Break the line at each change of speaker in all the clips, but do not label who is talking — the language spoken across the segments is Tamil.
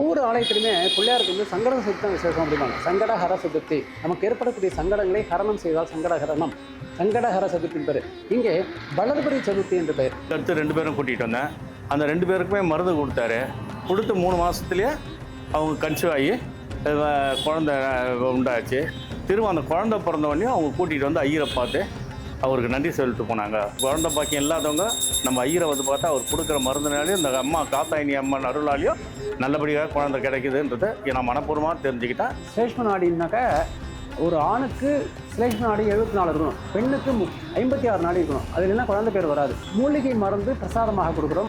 ஒவ்வொரு ஆலயத்திலுமே பிள்ளையாருக்கு வந்து சங்கட சதுர்த்தி தான் விசேஷம் அப்படிம்பாங்க. சங்கடஹர சதுர்த்தி நமக்கு ஏற்படக்கூடிய சங்கடங்களை ஹரணம் செய்தால் சங்கடஹரணம். சங்கடஹர சதுர்த்தின் பேர். இங்கே வளர்பரி சதுர்த்தி என்று பெயர்.
அடுத்து ரெண்டு பேரும் கூட்டிகிட்டு வந்தேன். அந்த ரெண்டு பேருக்குமே மருந்து கொடுத்தாரு. கொடுத்து மூணு மாதத்துலேயே அவங்க கன்சீவ் ஆகி குழந்த குழந்தை உண்டாச்சு. திரும்ப அந்த குழந்தை பிறந்தவொடனே அவங்க கூட்டிகிட்டு வந்து ஐயரை பார்த்து அவருக்கு நன்றி சொல்லிட்டு போனாங்க. குழந்த பாக்கியம் இல்லாதவங்க நம்ம ஐயரை வந்து பார்த்தா அவர் கொடுக்குற மருந்துனாலையும் இந்த அம்மா காத்தாயினி அம்மன் அருளாலையும் நல்லபடியாக குழந்தை கிடைக்குதுன்றதை நான் மனப்பூர்வமாக தெரிஞ்சுக்கிட்டேன்.
சிலேஷ்ம நாடினாக்க ஒரு ஆணுக்கு சிலேஷ்ம நாடி எழுபத்தி நாலு இருக்கணும். பெண்ணுக்கு மு- ஐம்பத்தி ஆறு நாடி இருக்கணும். அது இல்லைன்னா குழந்தை பேர் வராது. மூலிகை மருந்து பிரசாதமாக கொடுக்குறோம்.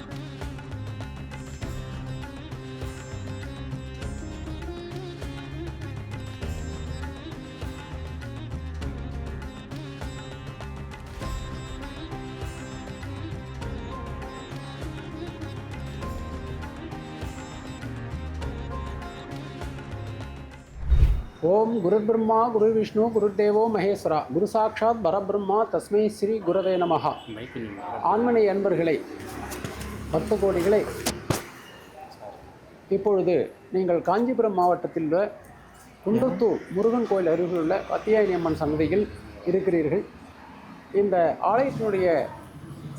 ஓம் குரு பிரம்மா குரு விஷ்ணு குரு தேவோ மகேஸ்வரா. குரு சாட்சாத் பரபிரம்மா தஸ்மை ஸ்ரீ குரவே நமஹா. ஆண்மனை அன்பர்களை பத்து கோடிகளை இப்பொழுது நீங்கள் காஞ்சிபுரம் மாவட்டத்தில் உள்ள குன்றத்தூர் முருகன் கோயில் அருகில் உள்ள அத்தியாயினி அம்மன் சன்னதியில் இருக்கிறீர்கள். இந்த ஆலயத்தினுடைய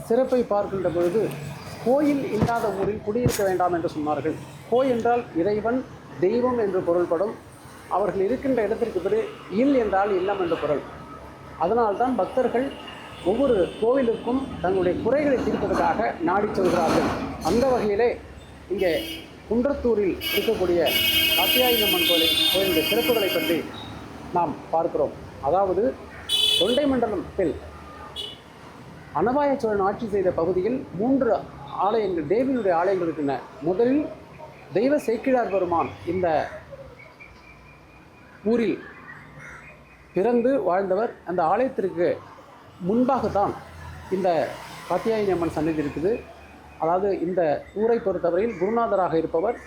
சிறப்பை பார்க்கின்ற பொழுது கோயில் இல்லாத ஊரில் குடியிருக்க வேண்டாம் என்று சொன்னார்கள். கோய் என்றால் இறைவன் தெய்வம் என்று பொருள்படும் அவர்கள் இருக்கின்ற இடத்திற்கு பிறகு இல் என்றால் இல்லம் என்று பொருள். அதனால்தான் பக்தர்கள் ஒவ்வொரு கோவிலுக்கும் தங்களுடைய குறைகளை தீர்ப்பதற்காக நாடிச் செல்கிறார்கள். அந்த வகையிலே இங்கே குன்றத்தூரில் இருக்கக்கூடிய காத்தியாயினம்மன் கோயில் கோயிலுடைய சிறப்புகளை பற்றி நாம் பார்க்கிறோம். அதாவது தொண்டை மண்டலத்தில் அனபாய சோழன் ஆட்சி செய்த பகுதியில் மூன்று ஆலயங்கள் தேவியினுடைய ஆலயங்கள் இருக்கின்றன. முதலில் தெய்வ சேக்கிழார் பெருமான் இந்த ஊரில் பிறந்து வாழ்ந்தவர் அந்த ஆலயத்திற்கு முன்பாகத்தான் இந்த காத்தியாயினி அம்மன் சன்னதி இருக்குது. அதாவது இந்த ஊரை பொறுத்தவரையில் குருநாதராக இருப்பவர்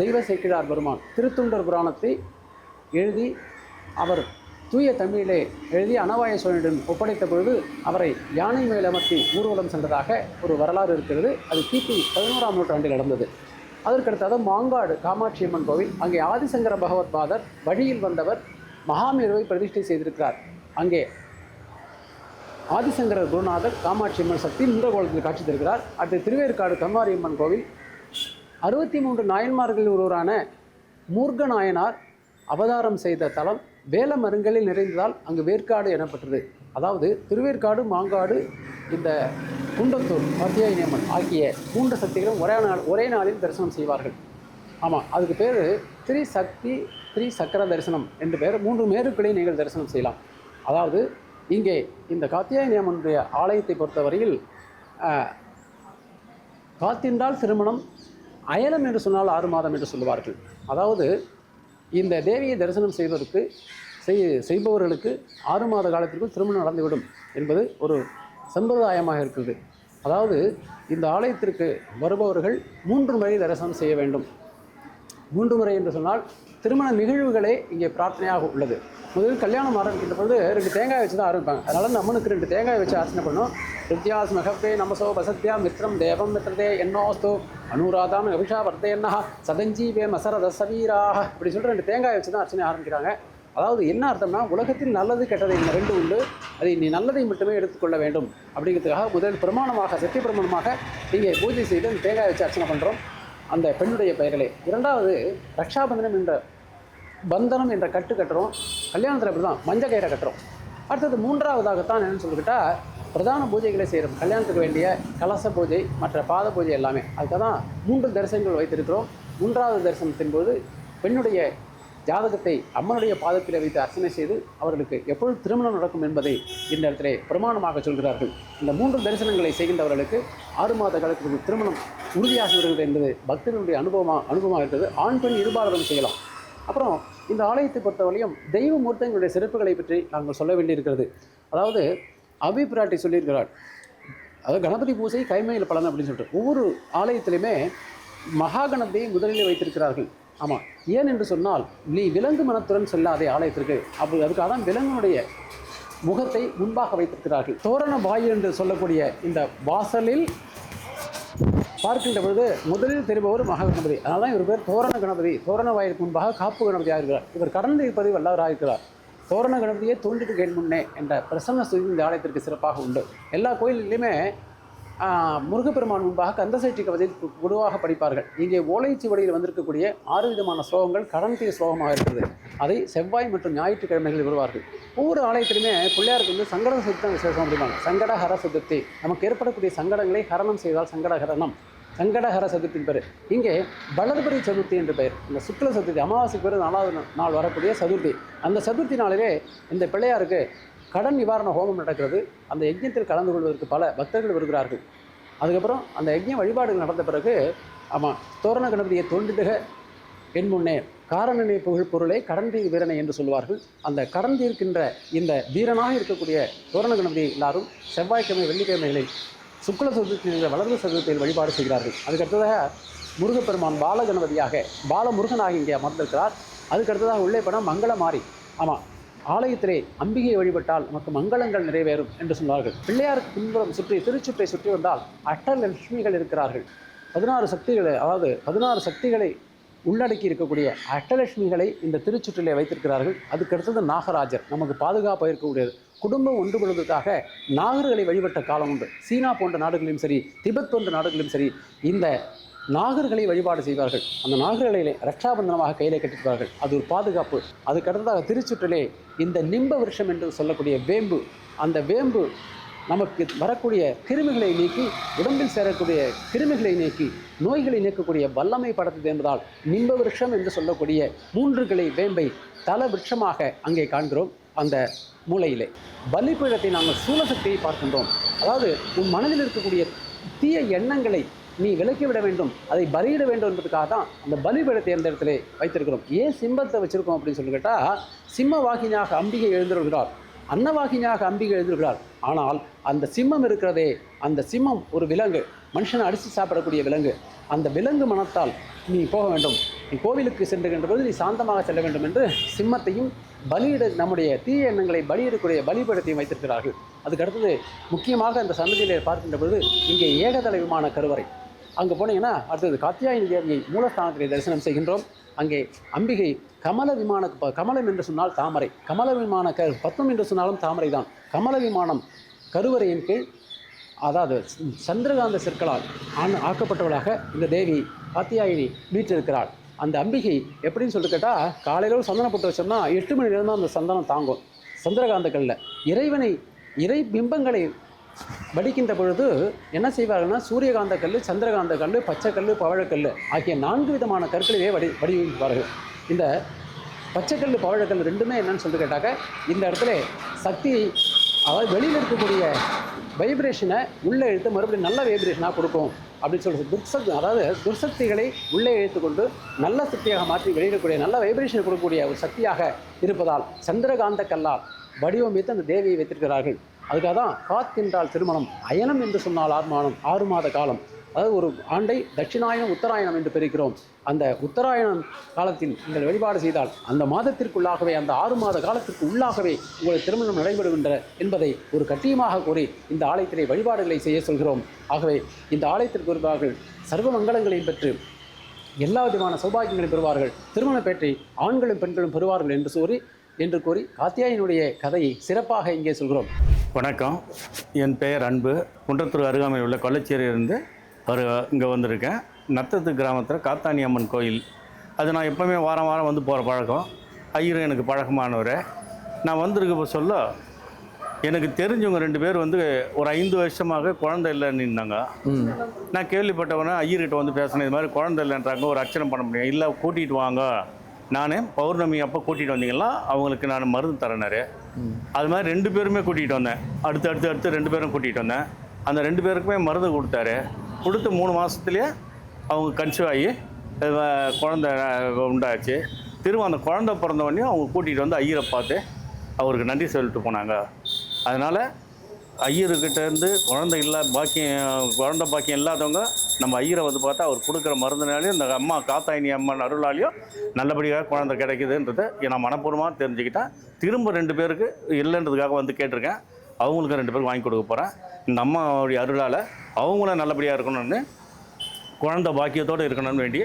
தெய்வ சேக்கிழார் பெருமான். திருத்துண்டர் புராணத்தை எழுதி அவர் தூய தமிழிலே எழுதி அனவாய சோழனிடம் ஒப்படைத்த பொழுது அவரை யானை மேல் அமர்த்தி ஊர்வலம் சென்றதாக ஒரு வரலாறு இருக்கிறது. அது கிபி பதினோராம் நூற்றாண்டில் நடந்தது. அதற்கடுத்தது மாங்காடு காமாட்சி அம்மன் கோவில். அங்கே ஆதிசங்கர பகவத் பாதர் வழியில் வந்தவர் மகாமேருவை பிரதிஷ்டை செய்திருக்கிறார். அங்கே ஆதிசங்கரர் குருநாதர் காமாட்சி அம்மன் சக்தி முந்திரகோலத்தில் காட்சி தருகிறார் அடுத்து திருவேற்காடு கம்மாரியம்மன் கோவில். அறுபத்தி மூன்று நாயன்மார்களில் ஒருவரான மூர்க நாயனார் அவதாரம் செய்த தலம் வேலமருங்கலில் நிறைந்ததால் அங்கு வேற்காடு எனப்பட்டது. அதாவது திருவேற்காடு மாங்காடு இந்த குண்டத்தூர் மத்தியாயினி ஆகிய மூன்று சக்திகளும் ஒரே நாள் ஒரே நாளில் தரிசனம் செய்வார்கள். ஆமாம் அதுக்கு பேர் திரிசக்தி திரி சக்கர தரிசனம் என்று பேர். மூன்று மேருக்களை நீங்கள் தரிசனம் செய்யலாம். அதாவது இங்கே இந்த காத்தியாயனியம்மனுடைய ஆலயத்தை பொறுத்தவரையில் காத்தின்றால் திருமணம் அயலம் என்று சொன்னால் ஆறு மாதம் என்று சொல்லுவார்கள். அதாவது இந்த தேவியை தரிசனம் செய்வதற்கு செய் செய்பவர்களுக்கு ஆறு மாத காலத்திற்குள் திருமணம் நடந்துவிடும் என்பது ஒரு சம்பிரதாயமாக இருக்கிறது அதாவது இந்த ஆலயத்திற்கு வருபவர்கள் மூன்று முறை தரிசனம் செய்ய வேண்டும். மூன்று முறை என்று சொன்னால் திருமண நிகழ்வுகளே இங்கே பிரார்த்தனையாக உள்ளது. முதலில் கல்யாணம் ஆரம்பிக்கின்ற பொழுது ரெண்டு தேங்காய் வச்சு தான் ஆரம்பிப்பாங்க அதனால் அந்த அம்மனுக்கு ரெண்டு தேங்காய் வச்சு அர்ச்சனை பண்ணோம். வித்யாஸ் மகப்பே நமசோ வசத்யா மித்ரம் தேவம் மித்ரதே என்னோஸ்து. அனுராதாம் அபிஷா வர்த்தே என்னஹா சதஞ்சீவே மசரத சவீராக இப்படி சொல்லிட்டு ரெண்டு தேங்காய் வச்சு தான் அர்ச்சனை ஆரம்பிக்கிறாங்க. அதாவது என்ன அர்த்தம்னா உலகத்தில் நல்லது கெட்டது இந்த ரெண்டு உண்டு. அதை நீ நல்லதை மட்டுமே எடுத்துக்கொள்ள வேண்டும். அப்படிங்கிறதுக்காக முதல் பிரமாணமாக சத்திய பிரமாணமாக இங்கே பூஜை செய்து அந்த தேங்காய் வச்சு அர்ச்சனை பண்ணுறோம் அந்த பெண்ணுடைய பெயர்களே. இரண்டாவது ரக்ஷாபந்தனம் என்ற பந்தனம் என்ற கட்டு கட்டுறோம். கல்யாணத்தில் அப்படி தான் மஞ்சள் கயிறை கட்டுறோம். அடுத்தது மூன்றாவதாகத்தான் என்னன்னு சொல்லிக்கிட்டால் பிரதான பூஜைகளை செய்கிறோம் கல்யாணத்துக்கு வேண்டிய கலச பூஜை மற்ற பாத பூஜை எல்லாமே. அதுக்காக தான் மூன்று தரிசனங்கள் வைத்திருக்கிறோம். மூன்றாவது தரிசனத்தின் போது பெண்ணுடைய ஜாதகத்தை அம்மனுடைய பாதத்தில் வைத்து அர்ச்சனை செய்து அவர்களுக்கு எப்பொழுது திருமணம் நடக்கும் என்பதை இந்த இடத்திலே பிரமாணமாக சொல்கிறார்கள். இந்த மூன்று தரிசனங்களை செய்கின்றவர்களுக்கு ஆறு மாத காலத்திற்கு திருமணம் உறுதியாகி வருகிறது என்பது பக்தர்களுடைய அனுபவமாக அனுபவமாக இருக்கிறது ஆண் பெண் இருபாலரும் செய்யலாம். அப்புறம் இந்த ஆலயத்தை பொறுத்தவரையும் தெய்வ மூர்த்தங்களுடைய சிறப்புகளை பற்றி நாங்கள் சொல்ல வேண்டியிருக்கிறது. அதாவது அபி பிராட்டி சொல்லியிருக்கிறார் அதாவது கணபதி பூஜை கைமையில் பலன் அப்படின்னு சொல்லிட்டு ஒவ்வொரு ஆலயத்திலையுமே மகாகணபதியை முதலில் வைத்திருக்கிறார்கள். ஆமாம் ஏன் என்று சொன்னால் நீ விலங்கு மனத்துடன் செல்லாதே ஆலயத்திற்கு. அப்படி அதுக்காக தான் விலங்கினுடைய முகத்தை முன்பாக வைத்திருக்கிறார்கள். தோரண வாயில் என்று சொல்லக்கூடிய இந்த வாசலில் பார்க்கின்ற பொழுது முதலில் தெரிபவர் மகா கணபதி. அதனால தான் இவர் பேர் தோரண கணபதி. தோரண வாயிற்கு முன்பாக காப்பு கணபதியாக இருக்கிறார். இவர் கடந்து இருப்பதை வல்லவராக இருக்கிறார். தோரண கணபதியே தோன்றிட்டு கேள் முன்னே என்ற பிரசன்ன சுதி இந்த ஆலயத்திற்கு சிறப்பாக உண்டு. எல்லா கோயில்லையுமே முருகப்பெருமான் முன்பாக கந்தசைற்றி கவிதையில் கு- குருவாக படிப்பார்கள். இங்கே ஓலைச்சுவடியில் வந்திருக்கக்கூடிய ஆறு விதமான ஸ்லோகங்கள் கடந்திய ஸ்லோகமாக இருக்கிறது. அதை செவ்வாய் மற்றும் ஞாயிற்றுக்கிழமைகளில் வருவார்கள் ஒவ்வொரு ஆலயத்திலுமே பிள்ளையாருக்கு வந்து சங்கட சதுர்த்தி தான் விசேஷம் அப்படிம்பாங்க சங்கட ஹர சதுர்த்தி. நமக்கு ஏற்படக்கூடிய சங்கடங்களை ஹரணம் செய்தால் சங்கட ஹரணம் சங்கடஹர சதுர்த்தின் பேர். இங்கே வளர்பரி சதுர்த்தி என்று பெயர். இந்த சுக்ல சதுர்த்தி அமாவாசைக்கு பேர் நாலாவது நாள் வரக்கூடிய சதுர்த்தி. அந்த சதுர்த்தி நாளிலே இந்த பிள்ளையாருக்கு கடன் நிவாரண ஹோமம் நடக்கிறது. அந்த யஜ்யத்தில் கலந்து கொள்வதற்கு பல பக்தர்கள் வருகிறார்கள். அதுக்கப்புறம் அந்த யஜ்ய வழிபாடுகள் நடந்த பிறகு ஆமாம் தோரண கணபதியை தோன்றிடுக என் முன்னே. காரணனை புகழ் பொருளை கடன் தீர் வீரனை என்று சொல்வார்கள் அந்த கடன் தீர்க்கின்ற இந்த வீரனாக இருக்கக்கூடிய தோரண கணபதியை எல்லாரும் செவ்வாய்க்கிழமை வெள்ளிக்கிழமைகளில் சுக்ல சதுர்த்தியில் வளர்ந்த சதுர்த்தியில் வழிபாடு செய்கிறார்கள். அதுக்கடுத்ததாக முருகப்பெருமான் பாலகணபதியாக பாலமுருகனாக இங்கே அமர்ந்திருக்கிறார். அதுக்கடுத்ததாக உள்ளே போனால் மங்களமாரி. ஆமாம் ஆலயத்திலே அம்பிகையை வழிபட்டால் நமக்கு மங்களங்கள் நிறைவேறும் என்று சொன்னார்கள். பிள்ளையாருக்கு பின்புறம் சுற்றி திருச்சுற்றை சுற்றி வந்தால் அஷ்டலட்சுமிகள் இருக்கிறார்கள். பதினாறு சக்திகளை அதாவது பதினாறு சக்திகளை உள்ளடக்கி இருக்கக்கூடிய அட்டலட்சுமிகளை இந்த திருச்சுற்றிலே வைத்திருக்கிறார்கள். அதுக்கடுத்தது நாகராஜர் நமக்கு பாதுகாப்பாக இருக்கக்கூடியது குடும்பம் ஒன்றுபடுவதற்காக நாகர்களை வழிபட்ட காலம் உண்டு. சீனா போன்ற நாடுகளிலும் சரி திபெத் போன்ற நாடுகளிலும் சரி இந்த நாகர்களை வழிபாடு செய்வார்கள். அந்த நாகர்களை ரட்சாபந்தனமாக கையிலே கட்டிருப்பார்கள் அது ஒரு பாதுகாப்பு. அதுக்கடுத்ததாக திருச்சுற்றிலே இந்த நிம்ப விருஷம் என்று சொல்லக்கூடிய வேம்பு அந்த வேம்பு நமக்கு வரக்கூடிய கிருமிகளை நீக்கி உடம்பில் சேரக்கூடிய கிருமிகளை நீக்கி நோய்களை நீக்கக்கூடிய வல்லமை படைத்தது என்பதால் நிம்ப விருட்சம் என்று சொல்லக்கூடிய மூன்று கிளை வேம்பை தல விருட்சமாக அங்கே காண்கிறோம் அந்த மூலையிலே. பலிப்பீடத்தை நாங்கள் சூலசக்தியை பார்க்கின்றோம். அதாவது உன் மனதில் இருக்கக்கூடிய தீய எண்ணங்களை நீ விலக்கிவிட வேண்டும் அதை பலியிட வேண்டும் என்பதற்காக தான் அந்த பலிபீடத்தை எந்த இடத்துல வைத்திருக்கிறோம். ஏன் சிம்பத்தை வச்சிருக்கோம் அப்படின்னு சொல்லி கேட்டால் சிம்ம வாகினியாக அம்பிகை எழுந்திருக்கிறார். அன்னவாகினியாக அம்பிகை எழுந்திருக்கிறார். ஆனால் அந்த சிம்மம் இருக்கிறதே அந்த சிம்மம் ஒரு விலங்கு. மனுஷனை அடித்து சாப்பிடக்கூடிய விலங்கு. அந்த விலங்கு மனத்தால் நீ போக வேண்டும். நீ கோவிலுக்கு சென்றுகின்ற போது நீ சாந்தமாக செல்ல வேண்டும் என்று சிம்மத்தையும் பலியிட நம்முடைய தீய எண்ணங்களை பலியிடக்கூடிய பலிபடத்தையும் வைத்திருக்கிறார்கள். அதுக்கு அடுத்தது முக்கியமாக அந்த சன்னதியிலே பார்க்கின்ற பொழுது இங்கே ஏகதள விமான கருவறை. அங்கே போனீங்கன்னா அடுத்தது காத்தியாயினி தேவியை மூலஸ்தானத்திலே தரிசனம் செய்கின்றோம். அங்கே அம்பிகை கமல விமான கமலம் என்று சொன்னால் தாமரை. கமல விமான க பத்மம் என்று சொன்னாலும் தாமரை தான். கமல விமானம் கருவறையின் கீழ் அதாவது சந்திரகாந்த சிற்களால் ஆண் ஆக்கப்பட்டவளாக இந்த தேவி காத்தியாயினி வீற்றிருக்கிறாள். அந்த அம்பிகை எப்படின்னு சொல்லி கேட்டால் காலையில் ஒரு சந்தனம் போட்டு வச்சோம்னா எட்டு மணி நேரம் தான் அந்த சந்தனம் தாங்கும். சந்திரகாந்த இறைவனை இறை பிம்பங்களை வடிக்கின்ற பொழுது என்ன செய்வார்கள்னா சூரியகாந்த கல் சந்திரகாந்த கல் பச்சைக்கல் பவழக்கல் ஆகிய நான்கு விதமான கற்களையே வடி வடிவமைப்பார்கள் இந்த பச்சைக்கல் பவழக்கல் ரெண்டுமே என்னன்னு சொல்லி கேட்டாக்க இந்த இடத்துல சக்தி அதாவது வெளியில் இருக்கக்கூடிய வைப்ரேஷனை உள்ளே இழுத்து மறுபடியும் நல்ல வைப்ரேஷனாக கொடுக்கும் அப்படின்னு சொல்லி துர்சக்தி அதாவது துர்சக்திகளை உள்ளே இழுத்து கொண்டு நல்ல சக்தியாக மாற்றி வெளியிடக்கூடிய நல்ல வைப்ரேஷன் கொடுக்கக்கூடிய ஒரு சக்தியாக இருப்பதால் சந்திரகாந்த கல்லால் வடிவமைத்து அந்த தேவியை வைத்திருக்கிறார்கள். அதுக்காக தான் காத்தின்றால் திருமணம் அயனம் என்று சொன்னால் ஆறு மாதம் ஆறு மாத காலம். அதாவது ஒரு ஆண்டை தட்சிணாயனம் உத்தராயணம் என்று பிரிக்கிறோம். அந்த உத்தராயணம் காலத்தில் நீங்கள் வழிபாடு செய்தால் அந்த மாதத்திற்குள்ளாகவே அந்த ஆறு மாத காலத்திற்கு உள்ளாகவே உங்கள் திருமணம் நடைபெறுகின்ற என்பதை ஒரு கட்டியமாக கூறி இந்த ஆலயத்திலே வழிபாடுகளை செய்ய சொல்கிறோம். ஆகவே இந்த ஆலயத்திற்கு வருவார்கள் சர்வ மங்களங்களையும் பெற்று எல்லா விதமான சௌபாகியங்களையும் பெறுவார்கள். திருமண பேற்றை ஆண்களும் பெண்களும் பெறுவார்கள் என்று கூறி என்று கூறி காத்தியாயினுடைய கதையை சிறப்பாக இங்கே சொல்கிறோம்.
வணக்கம். என் பெயர் அன்பு. குன்றத்தூர் அருகாமையில் உள்ள கொல்லச்சேரியிலிருந்து ஒரு இங்கே வந்திருக்கேன். நத்தத்து கிராமத்தில் காத்தாணி அம்மன் கோயில். அது நான் எப்போவுமே வாரம் வாரம் வந்து போகிற பழக்கம். ஐயர் எனக்கு பழக்கமானவர். நான் வந்திருக்க சொல்ல எனக்கு தெரிஞ்சவங்க ரெண்டு பேர் வந்து ஒரு ஐந்து வருஷமாக குழந்தை இல்லைன்னு இருந்தாங்க. நான் கேள்விப்பட்டவொடனே ஐயர்கிட்ட வந்து பேசினேன் இது மாதிரி குழந்தை இல்லைன்றாங்க ஒரு அர்ச்சனை பண்ண முடியும். இல்லை கூட்டிகிட்டு வாங்க. நானே பௌர்ணமி அப்போ கூட்டிகிட்டு வந்தீங்களா? அவங்களுக்கு நான் மருந்து தரேனாரு அது மாதிரி ரெண்டு பேருமே கூட்டிகிட்டு வந்தேன். அடுத்து அடுத்து அடுத்து ரெண்டு பேரும் கூட்டிகிட்டு வந்தேன். அந்த ரெண்டு பேருக்குமே மருந்து கொடுத்தாரு. கொடுத்து மூணு மாதத்துலேயே அவங்க கன்சீவ் ஆகி குழந்த குழந்தை உண்டாச்சு. திரும்ப அந்த குழந்தை பிறந்தவொடனே அவங்க கூட்டிகிட்டு வந்து ஐயரை பார்த்து அவருக்கு நன்றி சொல்லிட்டு போனாங்க. அதனால் ஐயருக்கிட்டேருந்து குழந்தை இல்லா பாக்கியம் குழந்தை பாக்கியம் இல்லாதவங்க நம்ம ஐயரை வந்து பார்த்தா அவர் கொடுக்குற மருந்தினாலையும் இந்த அம்மா காத்தாயினி அம்மன் அருளாலையும் நல்லபடியாக குழந்தை கிடைக்குதுன்றதை நான் மனப்பூர்வமாக தெரிஞ்சுக்கிட்டேன் திரும்ப ரெண்டு பேருக்கு இல்லைன்றதுக்காக வந்து கேட்டிருக்கேன். அவங்களுக்கு ரெண்டு பேருக்கு வாங்கி கொடுக்க போகிறேன் இந்த அம்மாவுடைய அருளால் அவங்களும் நல்லபடியாக இருக்கணும்னு குழந்தை பாக்கியத்தோடு இருக்கணும்னு வேண்டி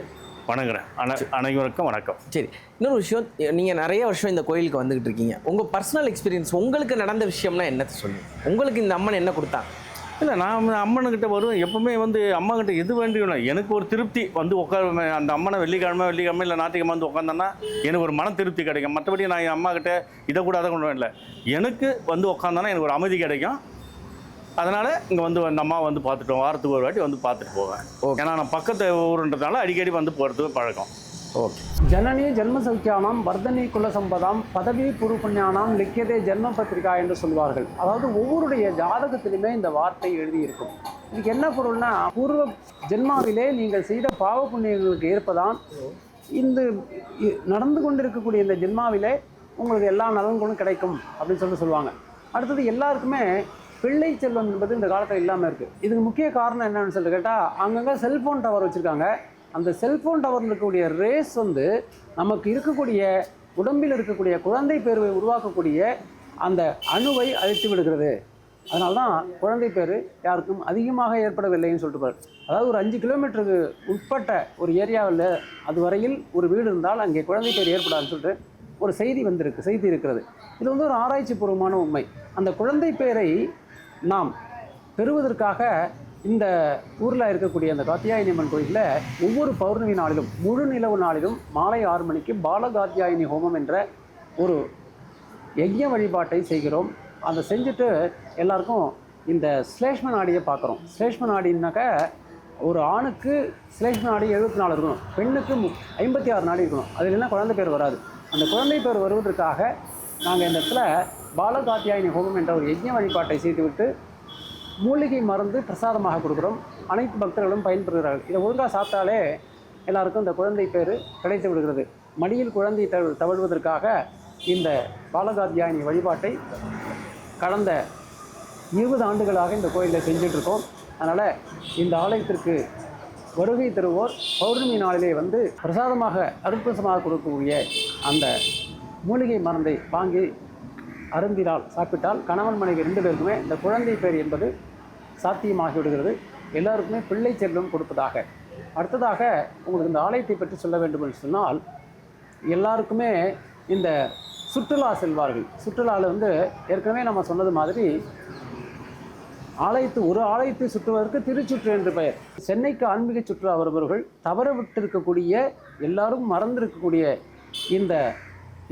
வணங்குறேன். அன அனைவருக்கும் வணக்கம்.
சரி. இன்னொரு விஷயம் நீங்கள் நிறைய வருஷம் இந்த கோயிலுக்கு வந்துகிட்டு இருக்கீங்க. உங்கள் பர்சனல் எக்ஸ்பீரியன்ஸ் உங்களுக்கு நடந்த விஷயம்னா என்னத்தை சொல்லுங்க? உங்களுக்கு இந்த அம்மன் என்ன கொடுத்தாங்க
இல்லை நான் அம்மனுக்கிட்ட வருவேன். எப்பவுமே வந்து அம்மாக்கிட்ட எது வேண்டியும் எனக்கு ஒரு திருப்தி வந்து உட்கார அந்த அம்மனை வெள்ளிக்கிழமை வெள்ளிக்கிழமை இல்லை ஞாயிற்றுக்கிழமை வந்து உட்காந்தேன்னா எனக்கு ஒரு மன திருப்தி கிடைக்கும். மற்றபடி நான் என் அம்மாக்கிட்ட இதை கூட அதை கொண்டு வரல எனக்கு வந்து உட்காந்தானா எனக்கு ஒரு அமைதி கிடைக்கும். அதனால் இங்கே வந்து அந்த அம்மா வந்து பார்த்துட்டோம். வாரத்துக்கு ஒரு வாட்டி வந்து பார்த்துட்டு போவேன். ஏன்னா நான் பக்கத்து ஊருன்றதால அடிக்கடி வந்து போகிறதுக்கு பழக்கம்.
ஓகே
ஜனனி ஜென்மசௌக்கியானாம் வர்தனி குலசம்பதாம் பதவி புருப்புண்ணியானாம் லிக்கியதே ஜென்ம பத்திரிகா என்று சொல்வார்கள். அதாவது ஒவ்வொருடைய ஜாதகத்திலுமே இந்த வார்த்தை எழுதியிருக்கும். இதுக்கு என்ன பொருள்னா பூர்வ ஜென்மாவிலே நீங்கள் செய்த பாவ புண்ணியங்களுக்கு ஏற்பதான் இந்த நடந்து கொண்டிருக்கக்கூடிய இந்த ஜென்மாவிலே உங்களுக்கு எல்லா நலன்களும் கிடைக்கும் அப்படின்னு சொல்லி சொல்லுவாங்க. அடுத்தது எல்லாருக்குமே பிள்ளை செல்வம் என்பது இந்த காலத்தில் இல்லாமல் இருக்குது இதுக்கு முக்கிய காரணம் என்னன்னு சொல்லிட்டு கேட்டால் அங்கங்கே செல்ஃபோன் டவர் வச்சுருக்காங்க. அந்த செல்ஃபோன் டவரில் இருக்கக்கூடிய ரேஸ் வந்து நமக்கு இருக்கக்கூடிய உடம்பில் இருக்கக்கூடிய குழந்தை பேருவை உருவாக்கக்கூடிய அந்த அணுவை அழித்து விடுகிறது. அதனால தான் குழந்தை பேர் யாருக்கும் அதிகமாக ஏற்படவில்லைன்னு சொல்லிட்டு பாரு அதாவது ஒரு அஞ்சு கிலோமீட்டருக்கு உட்பட்ட ஒரு ஏரியாவில் அதுவரையில் ஒரு வீடு இருந்தால் அங்கே குழந்தை பேர் ஏற்படாதுன்னு சொல்லிட்டு ஒரு செய்தி வந்திருக்கு செய்தி இருக்கிறது. இது வந்து ஒரு ஆராய்ச்சி பூர்வமான உண்மை. அந்த குழந்தை பேரை நாம் பெறுவதற்காக இந்த ஊரில் இருக்கக்கூடிய அந்த காத்தியாயினி அம்மன் கோயிலில் ஒவ்வொரு பௌர்ணமி நாளிலும் முழு நிலவு நாளிலும் மாலை ஆறு மணிக்கு பாலகாத்தியாயினி ஹோமம் என்ற ஒரு யஜ்ய வழிபாட்டை செய்கிறோம். அதை செஞ்சுட்டு எல்லாருக்கும் இந்த ஸ்லேஷ்ம நாடியை பார்க்குறோம். ஸ்லேஷ்ம நாடினாக்க ஒரு ஆணுக்கு ஸ்லேஷ்ம நாடி எழுபத்தி நாலு இருக்கணும். பெண்ணுக்கு மு ஐம்பத்தி ஆறு நாடி இருக்கணும். அது இல்லைன்னா குழந்தை பேர் வராது. அந்த குழந்தை பேர் வருவதற்காக நாங்கள் இந்த இடத்துல பாலகாத்தியாயினி ஹோமம் என்ற ஒரு யஜ்ய வழிபாட்டை செய்துவிட்டு மூலிகை மருந்து பிரசாதமாக கொடுக்குறோம். அனைத்து பக்தர்களும் பயன்பெறுகிறார்கள். இதை ஒழுங்காக சாப்பிட்டாலே எல்லாருக்கும் இந்த குழந்தை பேர் கிடைத்து விடுகிறது. மடியில் குழந்தை தவ தவழ்வதற்காக இந்த பாலகாத்தியாயினி வழிபாட்டை கடந்த இருபது ஆண்டுகளாக இந்த கோயிலில் செஞ்சிட்ருக்கோம் அதனால் இந்த ஆலயத்திற்கு வருகை தருவோர் பௌர்ணமி நாளிலே வந்து பிரசாதமாக அற்புதமாக கொடுக்கக்கூடிய அந்த மூலிகை மருந்தை வாங்கி அருந்தினால் சாப்பிட்டால் கணவன் மனைவி ரெண்டு பேருக்குமே இந்த குழந்தை பேர் என்பது சாத்தியமாகிவிடுகிறது. எல்லாருக்குமே பிள்ளை செல்வம் கொடுப்பதாக. அடுத்ததாக உங்களுக்கு இந்த ஆலயத்தை பற்றி சொல்ல வேண்டும் என்று சொன்னால் எல்லாருக்குமே இந்த சுற்றுலா செல்வார்கள். சுற்றுலாவில் வந்து ஏற்கனவே நம்ம சொன்னது மாதிரி ஆலயத்து ஒரு ஆலயத்தை சுற்றுவதற்கு திருச்சுற்று என்று பெயர். சென்னைக்கு ஆன்மீக சுற்றுலா வருபவர்கள் தவற விட்டிருக்கக்கூடிய எல்லாரும் மறந்திருக்கக்கூடிய இந்த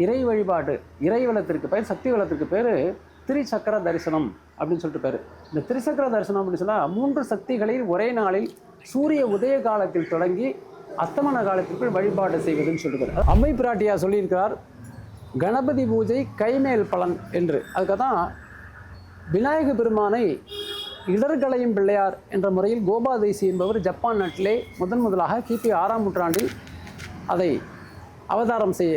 இறை வழிபாடு இறை வளத்திற்கு பேர் சக்தி வளத்திற்கு பேர் திரிசக்கர தரிசனம் அப்படின்னு சொல்லிட்டு பேர். இந்த திரிசக்கர தரிசனம் அப்படின்னு சொன்னால் மூன்று சக்திகளை ஒரே நாளில் சூரிய உதய காலத்தில் தொடங்கி அஸ்தமன காலத்திற்குள் வழிபாடு செய்வதுன்னு சொல்லிட்டு அம்மை பிராட்டியா சொல்லியிருக்கிறார் கணபதி பூஜை கைமேல் பலன் என்று. அதுக்காக தான் விநாயக பெருமானை இடர்களையும் பிள்ளையார் என்ற முறையில் கோபாதேசி என்பவர் ஜப்பான் நாட்டிலே முதன் முதலாக கிபி ஆறாம் நூற்றாண்டில் அதை அவதாரம் செய்ய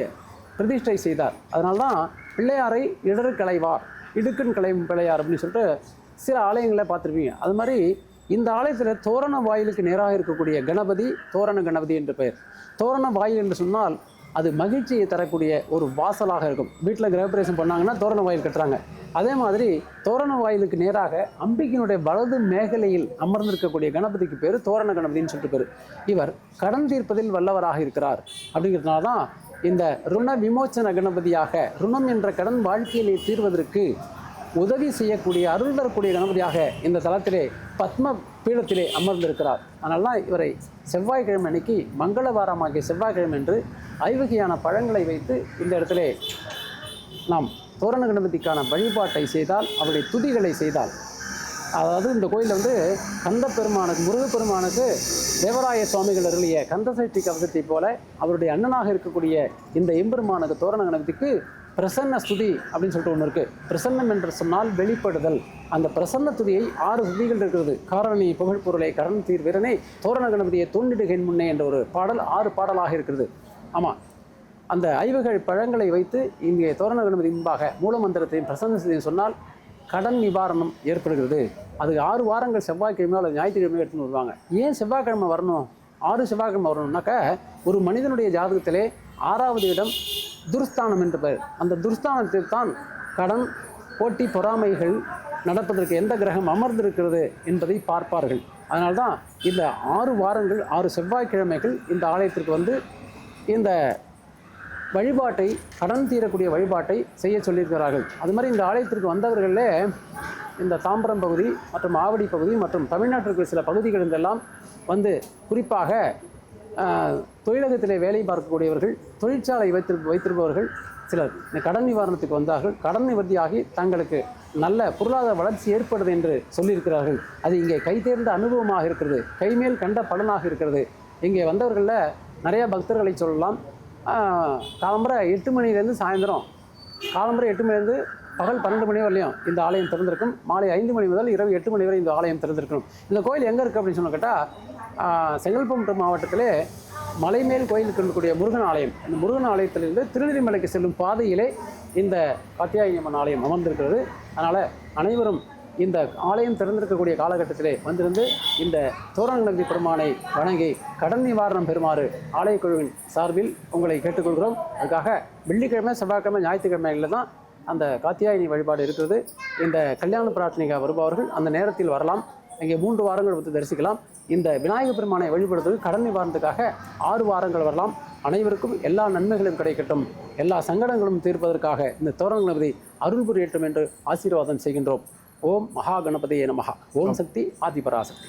பிரதிஷ்டை செய்தார். அதனால்தான் பிள்ளையாரை இடரு கலைவார் இடுக்கன் கலை பிள்ளையார் அப்படின்னு சொல்லிட்டு சில ஆலயங்களை பார்த்துருப்பீங்க. அது மாதிரி இந்த ஆலயத்தில் தோரண வாயிலுக்கு நேராக இருக்கக்கூடிய கணபதி தோரண கணபதி என்று பெயர். தோரண வாயில் என்று சொன்னால் அது மகிழ்ச்சியை தரக்கூடிய ஒரு வாசலாக இருக்கும். வீட்டில் கிரகப்பிரவேசம் பண்ணாங்கன்னா தோரண வாயில் கட்டுறாங்க. அதே மாதிரி தோரண வாயிலுக்கு நேராக அம்பிகையினுடைய வலது மேகலையில் அமர்ந்திருக்கக்கூடிய கணபதிக்கு பேர் தோரண கணபதின்னு சொல்லிட்டு பேர். இவர் கடன் தீர்ப்பதில் வல்லவராக இருக்கிறார். அப்படிங்கிறதுனால தான் இந்த ருண விமோச்சன கணபதியாக ருணம் என்ற கடன் வாழ்க்கையிலே தீர்வதற்கு உதவி செய்யக்கூடிய அருள் தரக்கூடிய கணபதியாக இந்த தலத்திலே பத்ம பீடத்திலே அமர்ந்திருக்கிறார். அதனால் தான் இவரை செவ்வாய்க்கிழமை அன்னைக்கு மங்களவாரமாகிய செவ்வாய்க்கிழமை என்று ஐவகையான பழங்களை வைத்து இந்த இடத்திலே நாம் தோரண கணபதிக்கான வழிபாட்டை செய்தால் அவருடைய துதிகளை செய்தால் அதாவது இந்த கோயிலில் வந்து கந்த பெருமானுக்கு முருகப்பெருமானுக்கு தேவராய சுவாமிகள் அருளிய கந்தசஷ்டி கவசத்தை போல அவருடைய அண்ணனாக இருக்கக்கூடிய இந்த எம்பெருமானுக்கு தோரண கணபதிக்கு பிரசன்ன ஸ்துதி அப்படின்னு சொல்லிட்டு ஒன்று இருக்குது பிரசன்னம் என்று சொன்னால் வெளிப்படுதல். அந்த பிரசன்ன துதியை ஆறு ஸ்துதிகள் இருக்கிறது. காரணி புகழ் பொருளை கரண் தீர் வீரனை தோரண கணபதியை தோண்டிடுகேன் முன்னே என்ற ஒரு பாடல் ஆறு பாடலாக இருக்கிறது. ஆமாம் அந்த ஐவகை பழங்களை வைத்து இங்கே தோரண கணபதி முன்பாக மூலமந்திரத்தையும் பிரசன்ன ஸ்துதியும் சொன்னால் கடன் நிவாரணம் ஏற்படுகிறது. அதுக்கு ஆறு வாரங்கள் செவ்வாய்க்கிழமை அல்லது ஞாயிற்றுக்கிழமை எடுத்துன்னு வருவாங்க. ஏன் செவ்வாய்க்கிழமை வரணும்? ஆறு செவ்வாய்க்கிழமை வரணும்னாக்க ஒரு மனிதனுடைய ஜாதகத்திலே ஆறாவது இடம் துர்ஸ்தானம் என்று பெயர். அந்த துர்ஸ்தானத்தில் தான் கடன் போட்டி பொறாமைகள் நடப்பதற்கு எந்த கிரகம் அமர்ந்திருக்கிறது என்பதை பார்ப்பார்கள். அதனால்தான் இந்த ஆறு வாரங்கள் ஆறு செவ்வாய்க்கிழமைகள் இந்த ஆலயத்திற்கு வந்து இந்த வழிபாட்டை கடன் தீரக்கூடிய வழிபாட்டை செய்ய சொல்லியிருக்கிறார்கள். அது மாதிரி இந்த ஆலயத்திற்கு வந்தவர்களே இந்த தாம்பரம் பகுதி மற்றும் ஆவடி பகுதி மற்றும் தமிழ்நாட்டிற்கு சில பகுதிகள் இருந்தெல்லாம் வந்து குறிப்பாக தொழிலகத்திலே வேலை பார்க்கக்கூடியவர்கள் தொழிற்சாலை வைத்திரு வைத்திருப்பவர்கள் சிலர். இந்த கடன் நிவாரணத்துக்கு வந்தார்கள். கடன் நிவர்த்தியாகி தங்களுக்கு நல்ல பொருளாதார வளர்ச்சி ஏற்படுது என்று சொல்லியிருக்கிறார்கள். அது இங்கே கைதேர்ந்த அனுபவமாக இருக்கிறது. கைமேல் கண்ட பலனாக இருக்கிறது. இங்கே வந்தவர்களில் நிறையா பக்தர்களை சொல்லலாம். காலம்பரை எட்டு மணிலேருந்து சாயந்தரம். காலம்பரை எட்டு மணிலேருந்து பகல் பன்னெண்டு மணி வரலையும் இந்த ஆலயம் திறந்திருக்கும். மாலை ஐந்து மணி முதல் இரவு எட்டு மணி வரை இந்த ஆலயம் திறந்திருக்கும். இந்த கோயில் எங்கே இருக்குது அப்படின்னு சொன்னால் கேட்டால் செங்கல்பட்டு மாவட்டத்திலே மலைமேல் கோயிலுக்கு இருக்கக்கூடிய முருகன் ஆலயம். இந்த முருகன் ஆலயத்திலிருந்து திருநெல்வேலிமலைக்கு செல்லும் பாதையிலே இந்த காத்தியாயி அம்மன் ஆலயம் அமர்ந்திருக்கிறது. அதனால் அனைவரும் இந்த ஆலயம் திறந்திருக்கக்கூடிய காலகட்டத்திலே வந்திருந்து இந்த தோரணநந்தி பெருமானை வணங்கி கடன் நிவாரணம் பெறுமாறு ஆலயக்குழுவின் சார்பில் உங்களை கேட்டுக்கொள்கிறோம். அதுக்காக வெள்ளிக்கிழமை செவ்வாய்க்கிழமை ஞாயிற்றுக்கிழமைகளில் தான் அந்த காத்தியாயினி வழிபாடு இருக்கிறது. இந்த கல்யாண பிரார்த்தனைக்காக வருபவர்கள் அந்த நேரத்தில் வரலாம். இங்கே மூன்று வாரங்கள் வந்து தரிசிக்கலாம். இந்த விநாயகர் பெருமானை வழிபடுறதுக்கு கடன் நிவாரணத்துக்காக ஆறு வாரங்கள் வரலாம். அனைவருக்கும் எல்லா நன்மைகளும் கிடைக்கட்டும். எல்லா சங்கடங்களும் தீர்ப்பதற்காக இந்த தோரணகணபதி அருள் புரியட்டும் என்று ஆசீர்வாதம் செய்கின்றோம். ஓம் மகா கணபதியே நமஹா. ஓம் சக்தி ஆதிபராசக்தி.